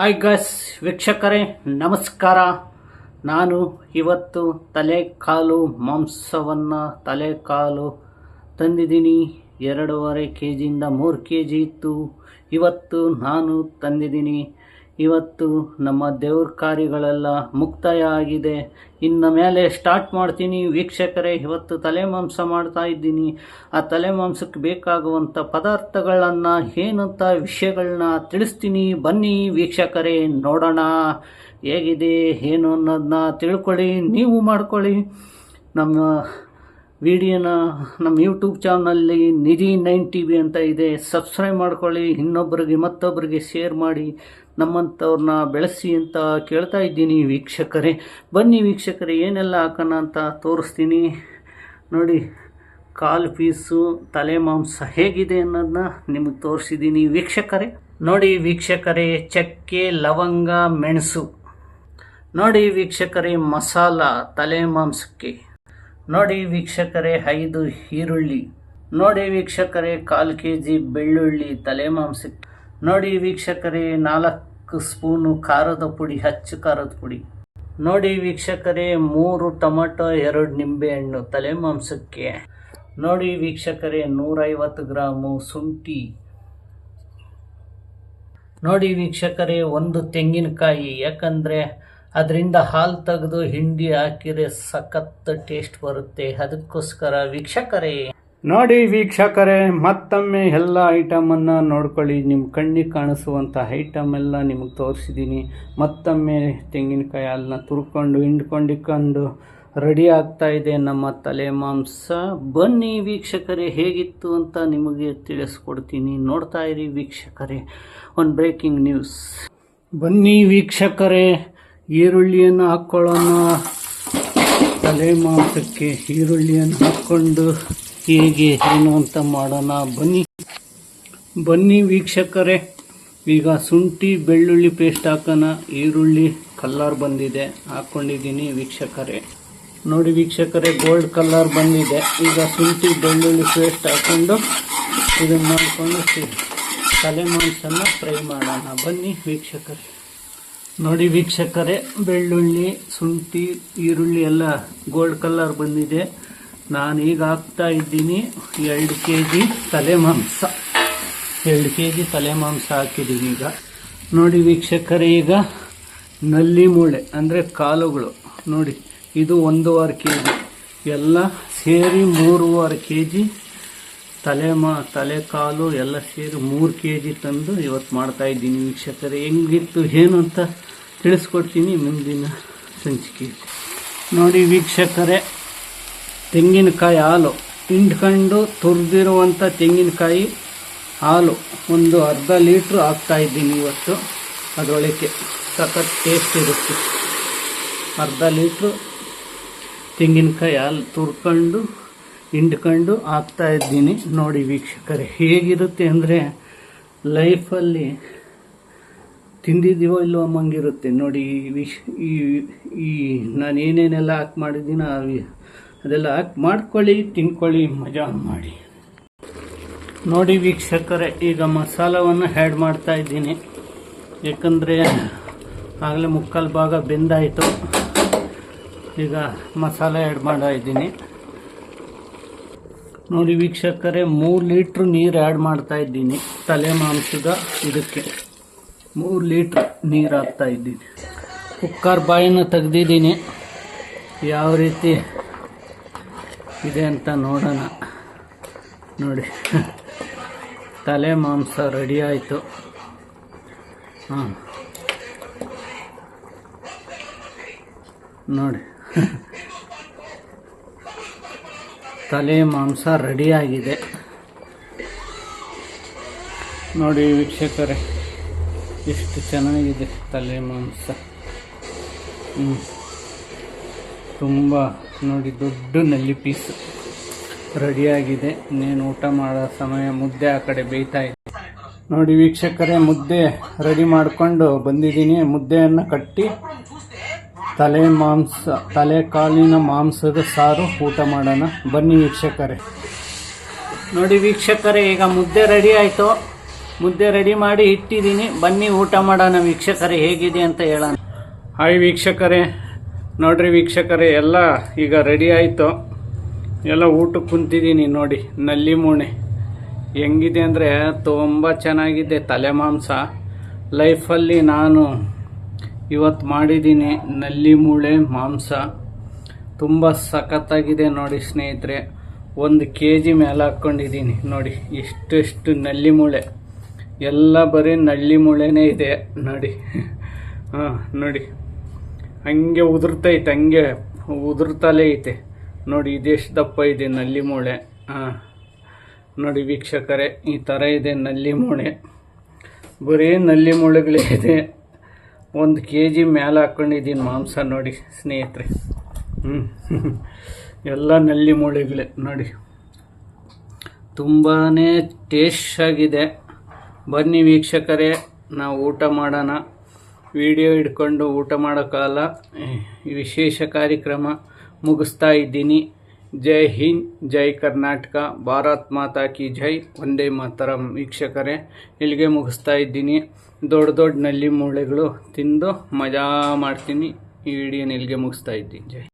Hi ಗಸ್ ವೀಕ್ಷಕರೇ, ನಮಸ್ಕಾರ. ನಾನು ಇವತ್ತು ತಲೆಕಾಲು ಮಾಂಸವನ್ನು ತಲೆಕಾಲು ತಂದಿದ್ದೀನಿ. ಎರಡೂವರೆ ಕೆ ಜಿಯಿಂದ ಮೂರು ಕೆ ಜಿ ಇತ್ತು. ಇವತ್ತು ನಾನು ತಂದಿದ್ದೀನಿ ಇವತ್ತು ನಮ್ಮ ದೇವ್ರ ಕಾರ್ಯಗಳೆಲ್ಲ ಮುಕ್ತಾಯ ಆಗಿದೆ ಇನ್ನು ಮೇಲೆ ಸ್ಟಾರ್ಟ್ ಮಾಡ್ತೀನಿ. ವೀಕ್ಷಕರೇ, ಇವತ್ತು ತಲೆ ಮಾಂಸ ಮಾಡ್ತಾ ಇದ್ದೀನಿ. ಆ ತಲೆ ಮಾಂಸಕ್ಕೆ ಬೇಕಾಗುವಂಥ ಪದಾರ್ಥಗಳನ್ನು ಏನಂತ ವಿಷಯಗಳನ್ನ ತಿಳಿಸ್ತೀನಿ. ಬನ್ನಿ ವೀಕ್ಷಕರೇ, ನೋಡೋಣ. ಹೇಗಿದೆ, ಏನು ಅನ್ನೋದನ್ನ ತಿಳ್ಕೊಳ್ಳಿ, ನೀವು ಮಾಡ್ಕೊಳ್ಳಿ. ನಮ್ಮ ವಿಡಿಯೋನ ನಮ್ಮ ಯೂಟ್ಯೂಬ್ ಚಾನಲ್ಲಿ ನಿಧಿ ನೈನ್ ಟಿ ವಿ ಅಂತ ಇದೆ. ಸಬ್ಸ್ಕ್ರೈಬ್ ಮಾಡ್ಕೊಳ್ಳಿ, ಇನ್ನೊಬ್ಬರಿಗೆ ಮತ್ತೊಬ್ಬರಿಗೆ ಶೇರ್ ಮಾಡಿ, ನಮ್ಮಂಥವ್ರನ್ನ ಬೆಳೆಸಿ ಅಂತ ಕೇಳ್ತಾ ಇದ್ದೀನಿ ವೀಕ್ಷಕರೇ. ಬನ್ನಿ ವೀಕ್ಷಕರೇ, ಏನೆಲ್ಲ ಹಾಕೋಣ ಅಂತ ತೋರಿಸ್ತೀನಿ. ನೋಡಿ, ಕಾಲು ಪೀಸು, ತಲೆ ಮಾಂಸ ಹೇಗಿದೆ ಅನ್ನೋದನ್ನ ನಿಮಗೆ ತೋರಿಸಿದ್ದೀನಿ ವೀಕ್ಷಕರೇ. ನೋಡಿ ವೀಕ್ಷಕರೇ, ಚಕ್ಕೆ, ಲವಂಗ, ಮೆಣಸು. ನೋಡಿ ವೀಕ್ಷಕರೇ, ಮಸಾಲ, ತಲೆ ಮಾಂಸಕ್ಕೆ. ನೋಡಿ ವೀಕ್ಷಕರೇ ಐದು ಈರುಳ್ಳಿ, ನೋಡಿ ವೀಕ್ಷಕರೇ ಕಾಲು ಕೆ ಜಿ ಬೆಳ್ಳುಳ್ಳಿ ತಲೆ ಮಾಂಸಕ್ಕೆ ನೋಡಿ ವೀಕ್ಷಕರೇ ನಾಲ್ಕು ಸ್ಪೂನು ಖಾರದ ಪುಡಿ, ಹಚ್ಚು ಖಾರದ ಪುಡಿ, ನೋಡಿ ವೀಕ್ಷಕರೇ ಮೂರು ಟೊಮಟೊ, ಎರಡು ನಿಂಬೆಹಣ್ಣು ತಲೆ ಮಾಂಸಕ್ಕೆ, ನೋಡಿ ವೀಕ್ಷಕರೇ ನೂರೈವತ್ತು ಗ್ರಾಮು ಶುಂಠಿ, ನೋಡಿ ವೀಕ್ಷಕರೇ ಒಂದು ತೆಂಗಿನಕಾಯಿ, ಯಾಕಂದರೆ ಅದರಿಂದ ಹಾಲು ತೆಗೆದು ಹಿಂಡಿ ಹಾಕಿದ್ರೆ ಸಖತ್ ಟೇಸ್ಟ್ ಬರುತ್ತೆ. ಅದಕ್ಕೋಸ್ಕರ ವೀಕ್ಷಕರೇ. ನೋಡಿ ವೀಕ್ಷಕರೇ ಮತ್ತೊಮ್ಮೆ ಎಲ್ಲ ಐಟಮನ್ನು ನೋಡ್ಕೊಳ್ಳಿ. ನಿಮ್ಮ ಕಣ್ಣಿಗೆ ಕಾಣಿಸುವಂಥ ಐಟಮ್ ಎಲ್ಲ ನಿಮಗೆ ತೋರಿಸಿದ್ದೀನಿ ಮತ್ತೊಮ್ಮೆ ತೆಂಗಿನಕಾಯಿ ಹಾಲನ್ನ ತುರ್ಕೊಂಡು ಹಿಂಡ್ಕೊಂಡಿಕೊಂಡು ರೆಡಿ ಆಗ್ತಾ ಇದೆ ನಮ್ಮ ತಲೆ ಮಾಂಸ. ಬನ್ನಿ ವೀಕ್ಷಕರೇ ಹೇಗಿತ್ತು ಅಂತ ನಿಮಗೆ ತಿಳಿಸ್ಕೊಡ್ತೀನಿ. ನೋಡ್ತಾ ಇರಿ ವೀಕ್ಷಕರೇ. ಒಂದು ಬ್ರೇಕಿಂಗ್ ನ್ಯೂಸ್ ಬನ್ನಿ ವೀಕ್ಷಕರೇ ಈರುಳ್ಳಿಯನ್ನು ಹಾಕ್ಕೊಳ್ಳೋಣ ತಲೆ ಮಾಂಸಕ್ಕೆ ಈರುಳ್ಳಿಯನ್ನು ಹಾಕ್ಕೊಂಡು ಹೇಗೆ ಏನು ಅಂತ ಮಾಡೋಣ. ಬನ್ನಿ. ಬನ್ನಿ ವೀಕ್ಷಕರೇ. ಈಗ ಶುಂಠಿ, ಬೆಳ್ಳುಳ್ಳಿ ಪೇಸ್ಟ್ ಹಾಕೋಣ. ಈರುಳ್ಳಿ ಕಲ್ಲರ್ ಬಂದಿದೆ. ಹಾಕ್ಕೊಂಡಿದ್ದೀನಿ ವೀಕ್ಷಕರೇ. ನೋಡಿ ವೀಕ್ಷಕರೇ ಗೋಲ್ಡ್ ಕಲ್ಲರ್ ಬಂದಿದೆ. ಈಗ ಶುಂಠಿ, ಬೆಳ್ಳುಳ್ಳಿ ಪೇಸ್ಟ್ ಹಾಕ್ಕೊಂಡು ಇದನ್ನು ಮಾಡಿಕೊಂಡು ತಲೆ ಮಾಂಸನ ಫ್ರೈ ಮಾಡೋಣ. ಬನ್ನಿ ವೀಕ್ಷಕರೇ. ನೋಡಿ ವೀಕ್ಷಕರೇ, ಬೆಳ್ಳುಳ್ಳಿ, ಶುಂಠಿ, ಈರುಳ್ಳಿ ಎಲ್ಲ ಗೋಲ್ಡ್ ಕಲರ್ ಬಂದಿದೆ. ನಾನು ಈಗ ಹಾಕ್ತಾ ಇದ್ದೀನಿ. ಎರಡು ಕೆ ಜಿ ತಲೆ ಮಾಂಸ ಎರಡು ಕೆ ಜಿ ತಲೆ ಮಾಂಸ ಹಾಕಿದ್ದೀನಿ ಈಗ. ನೋಡಿ ವೀಕ್ಷಕರೇ, ಈಗ ನಲ್ಲಿ ಮೂಳೆ, ಅಂದರೆ ಕಾಲುಗಳು. ನೋಡಿ, ಇದು ಒಂದೂವರೆ ಕೆ ಜಿ ಎಲ್ಲ ಸೇರಿ ಮೂರುವರೆ ಕೆ ಜಿ ತಲೆ ಮಾ ತಲೆ ಕಾಲು ಎಲ್ಲ ಸೇರಿ ಮೂರು ಕೆ ಜಿ ತಂದು ಇವತ್ತು ಮಾಡ್ತಾ ಇದ್ದೀನಿ ವೀಕ್ಷಕರೇ. ಹೆಂಗಿತ್ತು, ಏನು ಅಂತ ತಿಳಿಸ್ಕೊಡ್ತೀನಿ ಮುಂದಿನ ಸಂಚಿಕೆ. ನೋಡಿ ವೀಕ್ಷಕರೇ, ತೆಂಗಿನಕಾಯಿ ಹಾಲು. ಹಿಂಡ್ಕೊಂಡು ತುರಿದಿರುವಂಥ ತೆಂಗಿನಕಾಯಿ ಹಾಲು ಒಂದು ಅರ್ಧ ಲೀಟ್ರ್ ಹಾಕ್ತಾ ಇದ್ದೀನಿ ಇವತ್ತು. ಅದರೊಳಗೆ ಸಖತ್ ಟೇಸ್ಟ್ ಇರುತ್ತೆ. ಅರ್ಧ ಲೀಟ್ರು ತೆಂಗಿನಕಾಯಿ ಹಾಲು ತುರ್ಕೊಂಡು ಹಿಂಡ್ಕೊಂಡು ಹಾಕ್ತಾ ಇದ್ದೀನಿ. ನೋಡಿ ವೀಕ್ಷಕರೇ, ಹೇಗಿರುತ್ತೆ ಅಂದರೆ ಲೈಫಲ್ಲಿ ತಿಂದಿದ್ದೀವೋ ಇಲ್ಲೋ ಅಮ್ಮಂಗಿರುತ್ತೆ. ನೋಡಿ ಈ ವಿಷ್, ಈ ಈ ನಾನು ಏನೇನೆಲ್ಲ ಹಾಕಿ ಮಾಡಿದ್ದೀನೋ ಅದೆಲ್ಲ ಹಾಕಿ ಮಾಡ್ಕೊಳ್ಳಿ, ತಿನ್ಕೊಳ್ಳಿ, ಮಜಾ ಮಾಡಿ. ನೋಡಿ ವೀಕ್ಷಕರೇ, ಈಗ ಮಸಾಲವನ್ನು ಆ್ಯಡ್ ಮಾಡ್ತಾ ಇದ್ದೀನಿ. ಏಕೆಂದರೆ ಆಗಲೇ ಮುಕ್ಕಾಲು ಭಾಗ ಬೆಂದಾಯಿತು. ಈಗ ಮಸಾಲೆ ಆ್ಯಡ್ ಮಾಡ್ತಾ ಇದ್ದೀನಿ. ನೋಡಿ ವೀಕ್ಷಕರೇ, ಮೂರು ಲೀಟ್ರ್ ನೀರು ಆ್ಯಡ್ ಮಾಡ್ತಾ ಇದ್ದೀನಿ. ತಲೆ ಮಾಂಸದ ಇದಕ್ಕೆ. ಮೂರು ಲೀಟ್ರ್ ನೀರು ಹಾಕ್ತಾ ಇದ್ದೀನಿ. ಕುಕ್ಕರ್ ಬಾಯನ್ನು ತೆಗ್ದಿದ್ದೀನಿ. ಯಾವ ರೀತಿ ಇದೆ ಅಂತ ನೋಡೋಣ. ನೋಡಿ. ತಲೆ ಮಾಂಸ ರೆಡಿ ಆಯಿತು. ಹಾಂ. ನೋಡಿ. ತಲೆ ಮಾಂಸ ರೆಡಿಯಾಗಿದೆ. ನೋಡಿ ವೀಕ್ಷಕರೇ, ಎಷ್ಟು ಚೆನ್ನಾಗಿದೆ ತಲೆ ಮಾಂಸ. ಹ್ಞೂ ತುಂಬ ನೋಡಿ ದೊಡ್ಡ ನಲ್ಲಿ ಪೀಸ್ ರೆಡಿಯಾಗಿದೆ. ಇನ್ನೇನು ಊಟ ಮಾಡೋ ಸಮಯ ಮುದ್ದೆ ಆ ಕಡೆ ಬೇಯ್ತಾ ಇದೆ. ನೋಡಿ ವೀಕ್ಷಕರೇ, ಮುದ್ದೆ ರೆಡಿ ಮಾಡಿಕೊಂಡು ಬಂದಿದ್ದೀನಿ. ಮುದ್ದೆಯನ್ನು ಕಟ್ಟಿ ತಲೆ ಮಾಂಸ, ತಲೆ ಕಾಲಿನ ಮಾಂಸದ ಸಾರು ಊಟ ಮಾಡೋಣ. ಬನ್ನಿ ವೀಕ್ಷಕರೇ. ನೋಡಿ ವೀಕ್ಷಕರೇ, ಈಗ ಮುದ್ದೆ ರೆಡಿ ಆಯಿತು. ಮುದ್ದೆ ರೆಡಿ ಮಾಡಿ ಇಟ್ಟಿದ್ದೀನಿ. ಬನ್ನಿ ಊಟ ಮಾಡೋಣ ವೀಕ್ಷಕರೇ, ಹೇಗಿದೆ ಅಂತ ಹೇಳೋಣ. ಹಾಯ್ ವೀಕ್ಷಕರೇ. ನೋಡ್ರಿ ವೀಕ್ಷಕರೇ, ಎಲ್ಲ ಈಗ ರೆಡಿ ಆಯಿತು. ಎಲ್ಲ ಊಟಕ್ಕೆ ಕುಂತಿದ್ದೀನಿ ನೋಡಿ, ನಲ್ಲಿ ಮೂಣೆ. ಹೆಂಗಿದೆ ಅಂದರೆ ತುಂಬ ಚೆನ್ನಾಗಿದೆ ತಲೆ ಮಾಂಸ. ಲೈಫಲ್ಲಿ ನಾನು ಇವತ್ತು ಮಾಡಿದ್ದೀನಿ ನಲ್ಲಿ ಮೂಳೆ ಮಾಂಸ. ತುಂಬ ಸಖತ್ತಾಗಿದೆ ನೋಡಿ ಸ್ನೇಹಿತರೆ. ಒಂದು ಕೆ ಜಿ ಮೇಲೆ ಹಾಕ್ಕೊಂಡಿದ್ದೀನಿ ನೋಡಿ, ಇಷ್ಟೆಷ್ಟು ನಲ್ಲಿ ಮೂಳೆ ಎಲ್ಲ ಬರೀ ನಳ್ಳಿ ಮೂಳೆನೇ ಇದೆ ನೋಡಿ. ಹಾಂ, ನೋಡಿ. ಹಂಗೆ ಉದುರ್ತೈತೆ ಹಂಗೆ ಉದುರ್ತಲೇ ಐತೆ. ನೋಡಿ, ಇದೆಷ್ಟು ದಪ್ಪ ಇದೆ ನಲ್ಲಿ ಮೂಳೆ ಹಾಂ, ನೋಡಿ ವೀಕ್ಷಕರೇ, ಈ ಥರ ಇದೆ ನಲ್ಲಿ ಮೂಳೆ ಬರೀ ನಲ್ಲಿ ಮೂಳೆಗಳೇ ಇದೆ. ಒಂದು ಕೆ ಜಿ ಮೇಲೆ ಹಾಕ್ಕೊಂಡಿದ್ದೀನಿ ಮಾಂಸ ನೋಡಿ ಸ್ನೇಹಿತರೆ. ಎಲ್ಲ ನಲ್ಲಿ ಮೂಳೆಗಳೇ ನೋಡಿ. ತುಂಬಾ ಟೇಸ್ಟ್ ಆಗಿದೆ. ಬನ್ನಿ ವೀಕ್ಷಕರೇ, ನಾವು ಊಟ ಮಾಡೋಣ. ವಿಡಿಯೋ ಇಟ್ಕೊಂಡು ಊಟ ಮಾಡೋಕ್ಕಾಗಲ್ಲ ವಿಶೇಷ ಕಾರ್ಯಕ್ರಮ ಮುಗಿಸ್ತಾ ಇದ್ದೀನಿ. ಜೈ ಹಿಂದ್, ಜೈ ಕರ್ನಾಟಕ, ಭಾರತ್ ಮಾತಾ ಕಿ ಜೈ. ಒಂದೇ ಮಾತರಂ. ವೀಕ್ಷಕರೇ, ಇಲ್ಲಿಗೆ ಮುಗಿಸ್ತಾ ಇದ್ದೀನಿ. ದೊಡ್ಡ ದೊಡ್ಡ ನಲ್ಲಿ ಮೂಳೆಗಳು ತಿಂದು ಮಜಾ ಮಾಡ್ತೀನಿ. ಈ ವಿಡಿಯೋನ ಇಲ್ಲಿಗೆ ಮುಗಿಸ್ತಾ ಇದ್ದೀನಿ. ಜೈ